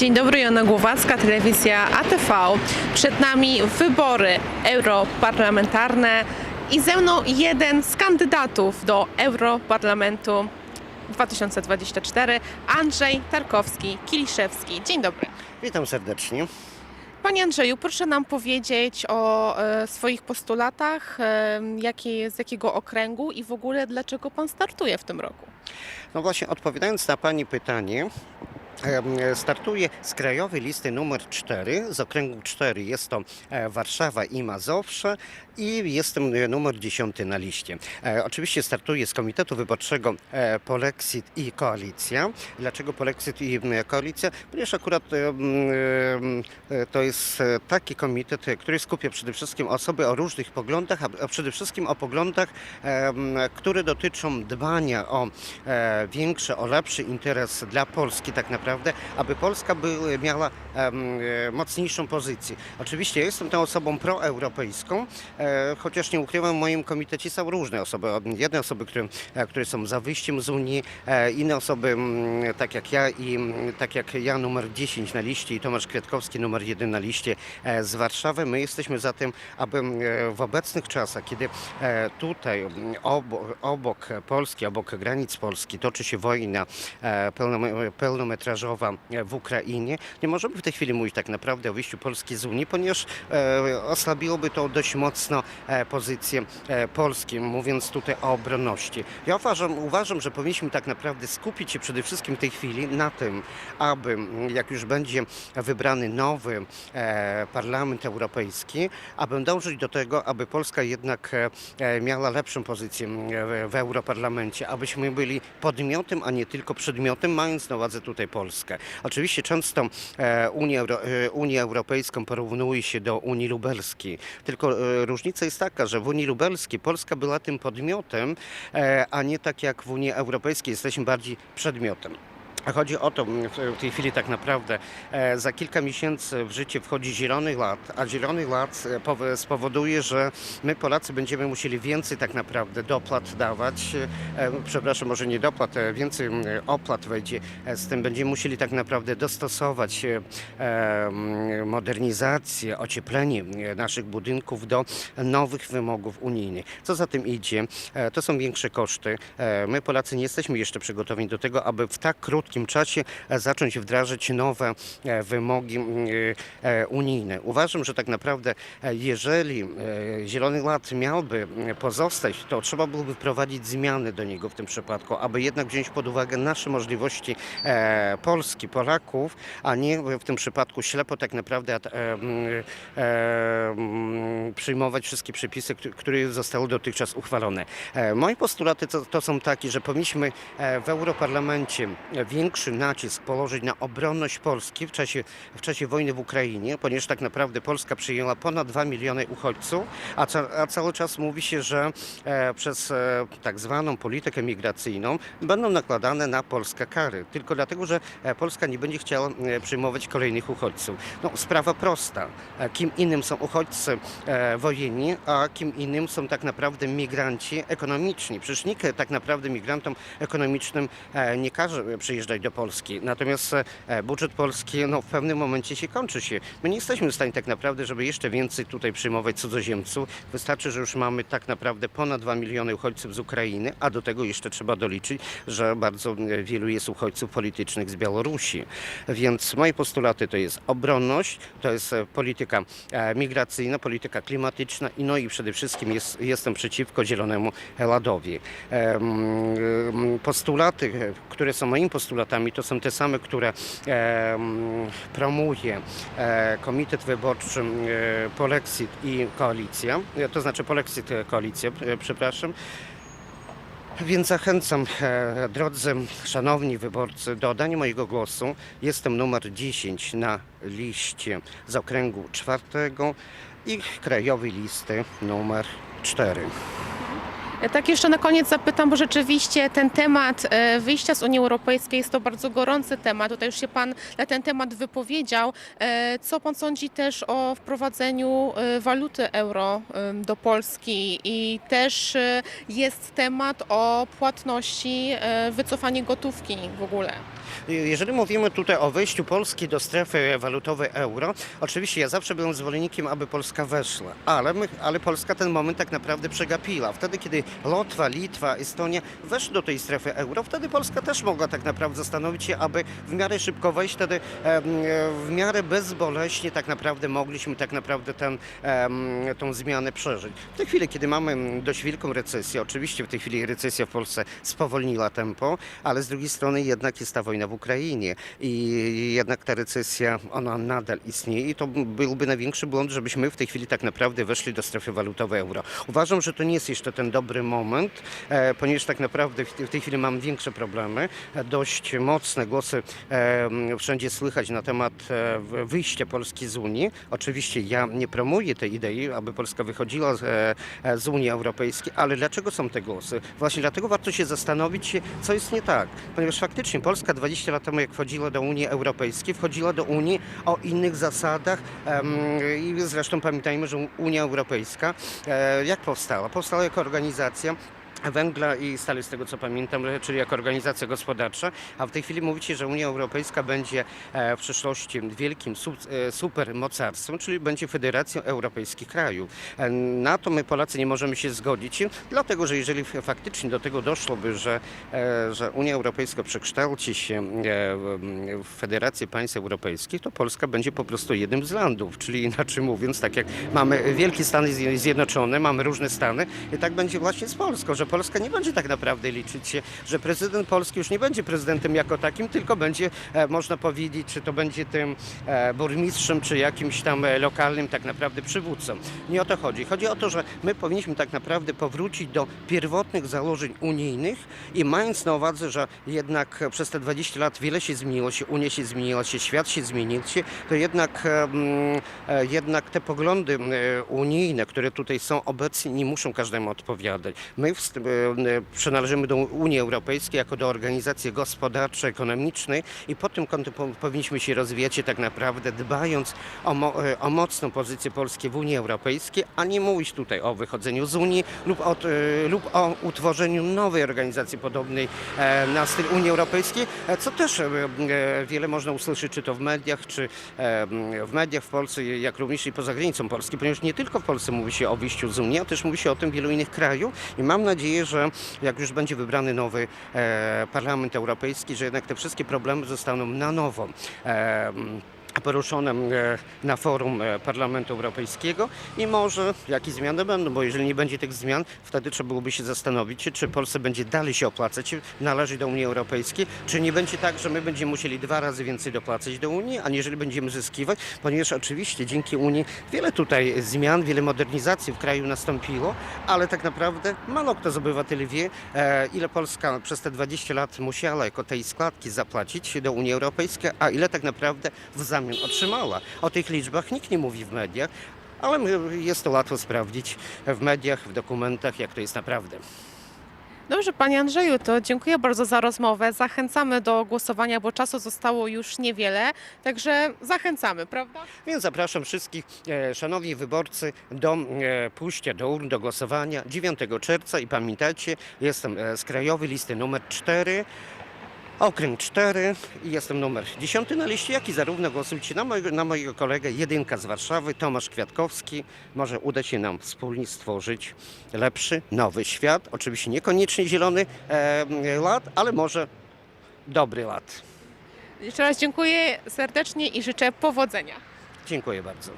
Dzień dobry, Jana Głowacka, telewizja ATV. Przed nami wybory europarlamentarne i ze mną jeden z kandydatów do Europarlamentu 2024, Andrzej Tarkowski-Kiliszewski. Dzień dobry. Witam serdecznie. Panie Andrzeju, proszę nam powiedzieć o e, swoich postulatach, e, jakie, z jakiego okręgu i w ogóle dlaczego pan startuje w tym roku. No właśnie, odpowiadając na Pani pytanie, em, startuję z krajowej listy numer 4, z okręgu 4 jest to e, Warszawa i Mazowsze i jestem numer 10 na liście. E, Oczywiście startuję z Komitetu Wyborczego e, Polexit i Koalicja. Dlaczego Polexit i Koalicja? Ponieważ akurat to jest taki komitet, który skupia przede wszystkim osoby o różnych poglądach, a przede wszystkim o poglądach, które dotyczą dbania o większy, o lepszy interes dla Polski tak naprawdę, aby Polska by, miała em, e, mocniejszą pozycję. Oczywiście ja jestem tą osobą proeuropejską, e, chociaż nie ukrywam, w moim komitecie są różne osoby. Jedne osoby, które, e, które są za wyjściem z Unii, e, inne osoby mm, tak jak ja i mm, tak jak ja numer 10 na liście i Tomasz Kwiatkowski numer 1 na liście e, z Warszawy. My jesteśmy za tym, aby mm, e, w obecnych czasach, kiedy e, tutaj obok, obok Polski, obok granic Polski toczy się wojna e, pełnom- pełnometrażowa e, w Ukrainie, nie możemy w tej chwili mówić tak naprawdę o wyjściu Polski z Unii, ponieważ e, osłabiłoby to dość mocno e, pozycję Polski, mówiąc tutaj o obronności. Ja uważam, uważam, że powinniśmy tak naprawdę skupić się przede wszystkim w tej chwili na tym, aby jak już będzie wybrany nowy Parlament Europejski, aby dążyć do tego, aby Polska jednak miała lepszą pozycję w, w Europarlamencie, abyśmy byli podmiotem, a nie tylko przedmiotem, mając na uwadze tutaj Polskę. Oczywiście często e, Unię, e, Unię Europejską porównuje się do Unii Lubelskiej, tylko e, różnica jest taka, że w Unii Lubelskiej Polska była tym podmiotem, a nie tak jak w Unii Europejskiej. Jesteśmy bardziej przedmiotem. Chodzi o to w w tej chwili tak naprawdę e, za kilka miesięcy w życie wchodzi Zielony Ład, a Zielony Ład e, powo- spowoduje, że my Polacy będziemy musieli więcej tak naprawdę dopłat dawać, e, przepraszam, może nie dopłat, więcej m, opłat wejdzie z tym. Będziemy musieli tak naprawdę dostosować e, m, modernizację, ocieplenie naszych budynków do nowych wymogów unijnych. Co za tym idzie? To są większe koszty. My Polacy nie jesteśmy jeszcze przygotowani do tego, aby w tak krótkim czasie e, zacząć wdrażać nowe e, wymogi e, e, unijne. Uważam, że tak naprawdę jeżeli Zielony Ład miałby pozostać, to trzeba byłoby wprowadzić zmiany do niego w tym przypadku, aby jednak wziąć pod uwagę nasze możliwości Polski, Polaków, a nie w tym przypadku ślepo tak naprawdę przyjmować wszystkie przepisy, któ- które zostały dotychczas uchwalone. Moje postulaty to, są takie, że powinniśmy w Europarlamencie większy nacisk położyć na obronność Polski w czasie, w czasie wojny w Ukrainie, ponieważ tak naprawdę Polska przyjęła ponad 2 miliony uchodźców, a, ca, a cały czas mówi się, że e, przez e, tak zwaną politykę migracyjną będą nakładane na Polskę kary, tylko dlatego, że e, Polska nie będzie chciała e, przyjmować kolejnych uchodźców. No, sprawa prosta. E, Kim innym są uchodźcy e, wojenni, a kim innym są tak naprawdę migranci ekonomiczni. Przecież nikt tak naprawdę migrantom ekonomicznym e, nie każe e, do Polski. Natomiast e, budżet Polski no, w pewnym momencie się kończy się. My nie jesteśmy w stanie tak naprawdę, żeby jeszcze więcej tutaj przyjmować cudzoziemców. Wystarczy, że już mamy tak naprawdę ponad 2 miliony uchodźców z Ukrainy, a do tego jeszcze trzeba doliczyć, że bardzo wielu jest uchodźców politycznych z Białorusi. Więc moje postulaty to jest obronność, to jest e, polityka e, migracyjna, polityka klimatyczna i no i przede wszystkim jest, jestem przeciwko Zielonemu Ładowi. Postulaty, które są moimi postulatami, to są te same, które promuje e, Komitet Wyborczy e, Polexit i Koalicja, e, to znaczy Polexit Koalicja, przepraszam. Więc zachęcam, e, drodzy, szanowni wyborcy, do oddania mojego głosu. Jestem numer 10 na liście z okręgu czwartego i krajowej listy numer 4. Ja tak jeszcze na koniec zapytam, bo rzeczywiście ten temat e, wyjścia z Unii Europejskiej jest to bardzo gorący temat. Tutaj już się Pan na ten temat wypowiedział. E, Co Pan sądzi też o wprowadzeniu e, waluty euro do Polski i też jest temat o płatności, wycofanie gotówki w ogóle. Jeżeli mówimy tutaj o wejściu Polski do strefy walutowej euro, oczywiście ja zawsze byłem zwolennikiem, aby Polska weszła, ale, my, ale Polska ten moment tak naprawdę przegapiła. Wtedy, kiedy Łotwa, Litwa, Estonia weszły do tej strefy euro, wtedy Polska też mogła tak naprawdę zastanowić się, aby w miarę szybko wejść, wtedy w miarę bezboleśnie tak naprawdę mogliśmy tak naprawdę ten, zmianę przeżyć. W tej chwili, kiedy mamy dość wielką recesję, oczywiście w tej chwili recesja w Polsce spowolniła tempo, ale z drugiej strony jednak jest ta wojna w Ukrainie i jednak ta recesja, ona nadal istnieje i to byłby największy błąd, żebyśmy w tej chwili tak naprawdę weszli do strefy walutowej euro. Uważam, że to nie jest jeszcze ten dobry moment, e, ponieważ tak naprawdę w tej- chwili mam większe problemy. Dość mocne głosy e, wszędzie słychać na temat e, wyjścia Polski z Unii. Oczywiście ja nie promuję tej idei, aby Polska wychodziła z, Unii Europejskiej, ale dlaczego są te głosy? Właśnie dlatego warto się zastanowić, co jest nie tak. Ponieważ faktycznie Polska 20 lat temu, jak wchodziła do Unii Europejskiej, wchodziła do Unii o innych zasadach i zresztą pamiętajmy, że Unia Europejska e, jak powstała? Powstała jako organizacja węgla i stali z tego co pamiętam, czyli jako organizacja gospodarcza, a w tej chwili mówicie, że Unia Europejska będzie e, w przyszłości wielkim e, supermocarstwem, czyli będzie federacją europejskich krajów. E, Na to my Polacy nie możemy się zgodzić, dlatego że jeżeli faktycznie do tego doszłoby, że, że Unia Europejska przekształci się w- Federację Państw Europejskich, to Polska będzie po prostu jednym z landów, czyli inaczej mówiąc, tak jak mamy wielkie Stany Zje- Zjednoczone, mamy różne Stany i tak będzie właśnie z Polską, że Polska nie będzie tak naprawdę liczyć się, że prezydent Polski już nie będzie prezydentem jako takim, tylko będzie, e, można powiedzieć, czy to będzie tym e, burmistrzem, czy jakimś tam e, lokalnym tak naprawdę przywódcą. Nie o to chodzi. Chodzi o to, że my powinniśmy tak naprawdę powrócić do pierwotnych założeń unijnych i mając na uwadze, że jednak przez te 20 lat wiele się zmieniło się, Unia się zmieniła się, świat się zmienił się, to jednak, jednak te poglądy unijne, które tutaj są obecnie, nie muszą każdemu odpowiadać. My w, przynależymy do Unii Europejskiej jako do organizacji gospodarczej, ekonomicznej i pod tym kątem po, powinniśmy się rozwijać tak naprawdę dbając o, mo, e, o mocną pozycję Polski w Unii Europejskiej, a nie mówić tutaj o wychodzeniu z Unii lub o, e, lub o utworzeniu nowej organizacji podobnej e, na styl Unii Europejskiej, e, co też e, e, wiele można usłyszeć, czy to w mediach, czy e, w mediach w Polsce, jak również i poza granicą Polski, ponieważ nie tylko w Polsce mówi się o wyjściu z Unii, a też mówi się o tym w wielu innych krajów i mam nadzieję, że jak już będzie wybrany nowy e, Parlament Europejski, że jednak te wszystkie problemy zostaną na nowo e, poruszone e, na forum e, Parlamentu Europejskiego i może jakieś zmiany będą, bo jeżeli nie będzie tych zmian, wtedy trzeba byłoby się zastanowić, czy Polsce będzie dalej się opłacać, należy do Unii Europejskiej, czy nie będzie tak, że my będziemy musieli dwa razy więcej dopłacać do Unii, aniżeli będziemy zyskiwać, ponieważ oczywiście dzięki Unii wiele tutaj zmian, wiele modernizacji w kraju nastąpiło, ale tak naprawdę mało kto z obywateli wie, e, ile Polska przez te 20 lat musiała jako tej składki zapłacić do Unii Europejskiej, a ile tak naprawdę w zamian otrzymała. O tych liczbach nikt nie mówi w mediach, ale jest to łatwo sprawdzić w mediach, w dokumentach, jak to jest naprawdę. Dobrze, Panie Andrzeju, to dziękuję bardzo za rozmowę. Zachęcamy do głosowania, bo czasu zostało już niewiele, także zachęcamy, prawda? Więc zapraszam wszystkich, e, szanowni wyborcy, do e, pójścia do urn, do głosowania 9 czerwca i pamiętajcie, jestem e, z krajowej listy numer 4. Okręg 4 i jestem numer 10 na liście, jak i zarówno głosujcie na mojego, na mojego kolegę jedynka z Warszawy, Tomasz Kwiatkowski. Może uda się nam wspólnie stworzyć lepszy, nowy świat. Oczywiście niekoniecznie zielony e, lat, ale może dobry lat. Jeszcze raz dziękuję serdecznie i życzę powodzenia. Dziękuję bardzo.